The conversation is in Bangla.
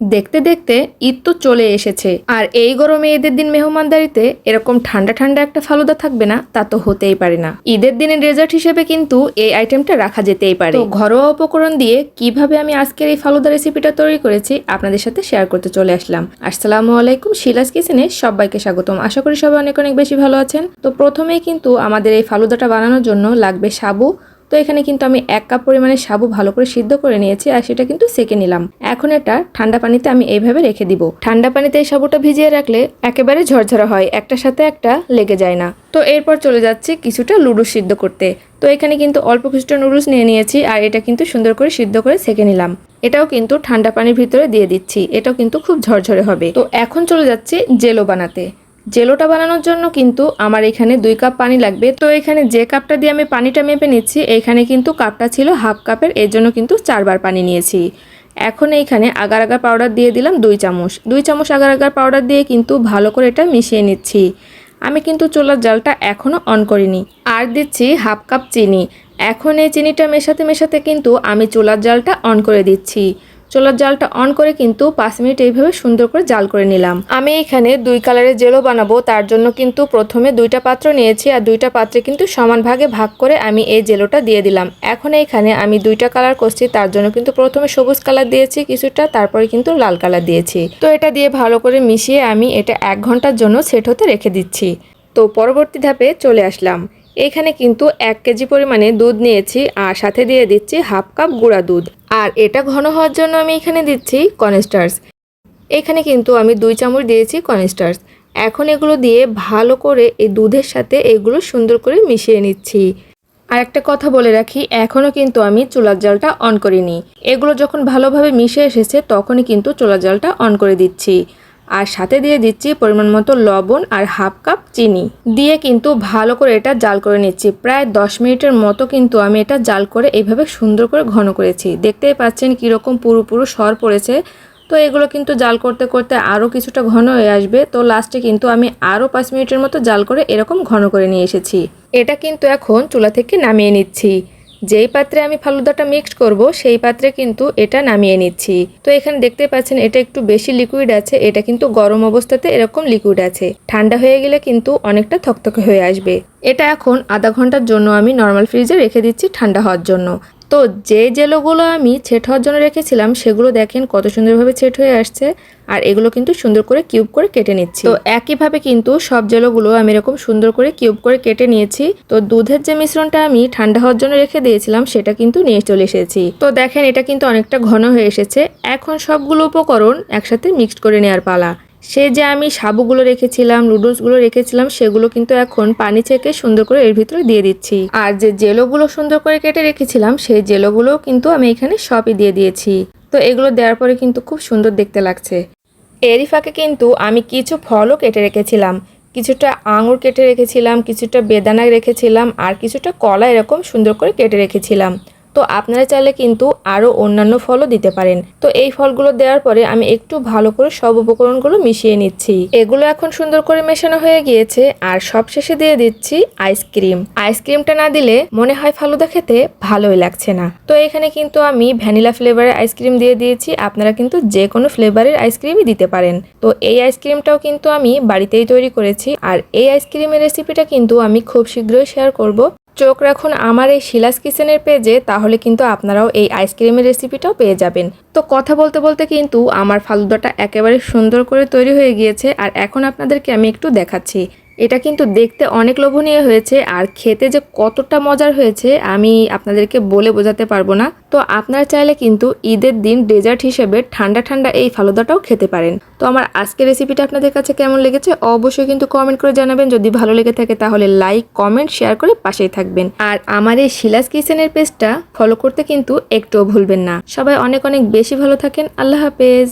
দেখতে দেখতে ঈদ তো চলে এসেছে। আর এই গরমে ঈদের দিন মেহমানদারিতে এরকম ঠান্ডা ঠান্ডা একটা ফালুদা থাকবে না, তা তো হতেই পারে না। ঈদের দিনের ডেজার্ট হিসেবে কিন্তু এই আইটেমটা রাখা যেতেই পারে। ঘরোয়া উপকরণ দিয়ে কীভাবে আমি আজকের এই ফালুদা রেসিপিটা তৈরি করেছি আপনাদের সাথে শেয়ার করতে চলে আসলাম। আসসালামু আলাইকুম, শিলাস কিচেনে সবাইকে স্বাগতম। আশা করি সবাই অনেক অনেক বেশি ভালো আছেন। তো প্রথমেই কিন্তু আমাদের এই ফালুদাটা বানানোর জন্য লাগবে সাবু তো এখানে কিন্তু আমি এক কাপ পরিমাণে সাবু ভালো করে সিদ্ধ করে নিয়েছি আর সেটা কিন্তু সেকে নিলাম। এখন এটা ঠান্ডা পানিতে আমি এইভাবে রেখে দিব। ঠান্ডা পানিতে এই সাবুটা ভিজিয়ে রাখলে একেবারে ঝরঝরা হয়, একটার সাথে একটা লেগে যায় না। তো এরপর চলে যাচ্ছি কিছুটা লুডুস সিদ্ধ করতে। তো এখানে কিন্তু অল্প কিছুটা নুডলস নিয়ে নিয়েছি আর এটা কিন্তু সুন্দর করে সিদ্ধ করে সেকে নিলাম। এটাও কিন্তু ঠান্ডা পানির ভিতরে দিয়ে দিচ্ছি। এটাও কিন্তু খুব ঝরঝরে হবে। তো এখন চলে যাচ্ছে জেলো বানাতে। জেলোটা বানানোর জন্য কিন্তু আমার এখানে দুই কাপ পানি লাগবে। তো এখানে যে কাপটা দিয়ে আমি পানিটা মেপে নিচ্ছি, এখানে কিন্তু কাপটা ছিল হাফ কাপের, এর জন্য কিন্তু চারবার পানি নিয়েছি। এখন এইখানে আগার আগার পাউডার দিয়ে দিলাম দুই চামচ। দুই চামচ আগার আগার পাউডার দিয়ে কিন্তু ভালো করে এটা মিশিয়ে নিচ্ছি। আমি কিন্তু চুলার জালটা এখনও অন করিনি। আর দিচ্ছি হাফ কাপ চিনি। এখন এই চিনিটা মেশাতে মেশাতে কিন্তু আমি চুলার জালটা অন করে দিচ্ছি। চুলার জালটা অন করে কিন্তু পাঁচ মিনিট এইভাবে সুন্দর করে জাল করে নিলাম। আমি এখানে দুই কালারের জেলো বানাবো, তার জন্য কিন্তু প্রথমে দুইটা পাত্র নিয়েছি আর দুইটা পাত্রে কিন্তু সমান ভাগে ভাগ করে আমি এই জেলোটা দিয়ে দিলাম। এখন এইখানে আমি দুইটা কালার করছি, তার জন্য কিন্তু প্রথমে সবুজ কালার দিয়েছি কিছুটা, তারপরে কিন্তু লাল কালার দিয়েছি। তো এটা দিয়ে ভালো করে মিশিয়ে আমি এটা এক ঘণ্টার জন্য সেট হতে রেখে দিচ্ছি। তো পরবর্তী ধাপে চলে আসলাম। এখানে কিন্তু এক কেজি পরিমাণে দুধ নিয়েছি আর সাথে দিয়ে দিচ্ছি হাফ কাপ গুঁড়া দুধ। আর এটা ঘন হওয়ার জন্য আমি এখানে দিচ্ছি কনস্টার্স এখানে কিন্তু আমি দুই চামচ দিয়েছি কনস্টার্স এখন এগুলো দিয়ে ভালো করে এই দুধের সাথে এগুলো সুন্দর করে মিশিয়ে নিচ্ছি। আর একটা কথা বলে রাখি, এখনও কিন্তু আমি চুলার জলটা অন করিনি। এগুলো যখন ভালোভাবে মিশে এসেছে, তখনই কিন্তু চুলার জলটা অন করে দিচ্ছি। আর সাথে দিয়ে দিচ্ছি পরিমাণ মতো লবণ আর হাফ কাপ চিনি। দিয়ে কিন্তু ভালো করে এটা জাল করে নিচ্ছি। প্রায় দশ মিনিটের মতো কিন্তু আমি এটা জাল করে এইভাবে সুন্দর করে ঘন করেছি। দেখতেই পাচ্ছেন কীরকম পুরো পুরো সর পড়েছে। তো এগুলো কিন্তু জাল করতে করতে আরও কিছুটা ঘন হয়ে আসবে। তো লাস্টে কিন্তু আমি আরও পাঁচ মিনিটের মতো জাল করে এরকম ঘন করে নিয়ে এসেছি। এটা কিন্তু এখন চুলা থেকে নামিয়ে নিচ্ছি। যেই পাত্রে আমি ফালুদাটা মিক্সড করব, সেই পাত্রে কিন্তু এটা নামিয়ে নিচ্ছি। তো এখানে দেখতে পাচ্ছেন, এটা একটু বেশি লিকুইড আছে, এটা কিন্তু গরম অবস্থাতে এরকম লিকুইড আছে। ঠান্ডা হয়ে গেলে কিন্তু অনেকটা থকথকে হয়ে আসবে। এটা এখন আধা ঘণ্টার জন্য আমি নর্মাল ফ্রিজে রেখে দিচ্ছি ঠান্ডা হওয়ার জন্য। তো যে জেলোগুলো আমি ছেট হওয়ার জন্য রেখেছিলাম, সেগুলো দেখেন কত সুন্দরভাবে ছেট হয়ে আসছে, আর এগুলো কিন্তু সুন্দর করে কিউব করে কেটে নিচ্ছি। তো একইভাবে কিন্তু সব জেলোগুলো আমি এরকম সুন্দর করে কিউব করে কেটে নিয়েছি। তো দুধের যে মিশ্রণটা আমি ঠান্ডা হওয়ার জন্য রেখে দিয়েছিলাম, সেটা কিন্তু নিয়ে চলে এসেছি। তো দেখেন এটা কিন্তু অনেকটা ঘন হয়ে এসেছে। এখন সবগুলো উপকরণ একসাথে মিক্সড করে নেওয়ার পালা। সে যে আমি সাবুগুলো রেখেছিলাম নুডলসগুলো রেখেছিলাম, সেগুলো কিন্তু এখন পানি ছেঁকে সুন্দর করে এর ভিতরে দিয়ে দিচ্ছি। আর যে জেলোগুলো সুন্দর করে কেটে রেখেছিলাম, সেই জেলোগুলো কিন্তু আমি এখানে সবই দিয়ে দিয়েছি। তো এগুলো দেওয়ার পরে কিন্তু খুব সুন্দর দেখতে লাগছে। এরই ফাঁকে কিন্তু আমি কিছু ফলও কেটে রেখেছিলাম। কিছুটা আঙুর কেটে রেখেছিলাম, কিছুটা বেদানা রেখেছিলাম, আর কিছুটা কলা এরকম সুন্দর করে কেটে রেখেছিলাম। তো আপনারা চাইলে কিন্তু আরও অন্যান্য ফলও দিতে পারেন। তো এই ফলগুলো দেওয়ার পরে আমি একটু ভালো করে সব উপকরণগুলো মিশিয়ে নিচ্ছি। এগুলো এখন সুন্দর করে মেশানো হয়ে গিয়েছে আর সবশেষে দিয়ে দিচ্ছি আইসক্রিম। আইসক্রিমটা না দিলে মনে হয় ফালুদা খেতে ভালোই লাগছে না। তো এখানে কিন্তু আমি ভ্যানিলা ফ্লেভারের আইসক্রিম দিয়ে দিয়েছি। আপনারা কিন্তু যে কোনো ফ্লেভারের আইসক্রিমই দিতে পারেন। তো এই আইসক্রিমটাও কিন্তু আমি বাড়িতেই তৈরি করেছি। আর এই আইসক্রিমের রেসিপিটা কিন্তু আমি খুব শীঘ্রই শেয়ার করব। চোখ রাখুন আমার এই শিলাস কিচেনের পেজে, তাহলে কিন্তু আপনারাও এই আইসক্রিমের রেসিপিটাও পেয়ে যাবেন। তো কথা বলতে বলতে কিন্তু আমার ফালুদাটা একেবারে সুন্দর করে তৈরি হয়ে গিয়েছে, আর এখন আপনাদেরকে আমি একটু দেখাচ্ছি। এটা কিন্তু দেখতে অনেক লোভনীয় হয়েছে আর খেতে যে কতটা মজার হয়েছে আমি আপনাদেরকে বলে বোঝাতে পারব না। তো আপনারা চাইলে কিন্তু ঈদের দিন ডেজার্ট হিসেবে ঠান্ডা ঠান্ডা এই ফালুদাটাও খেতে পারেন। তো আমার আজকের রেসিপিটা আপনাদের কাছে কেমন লেগেছে অবশ্যই কিন্তু কমেন্ট করে জানাবেন। যদি ভালো লেগে থাকে তাহলে লাইক কমেন্ট শেয়ার করে পাশেই থাকবেন। আর আমার এই শিলাস কিচেনের পেজটা ফলো করতে কিন্তু একটুও ভুলবেন না। সবাই অনেক অনেক বেশি ভালো থাকেন। আল্লাহ হাফেজ।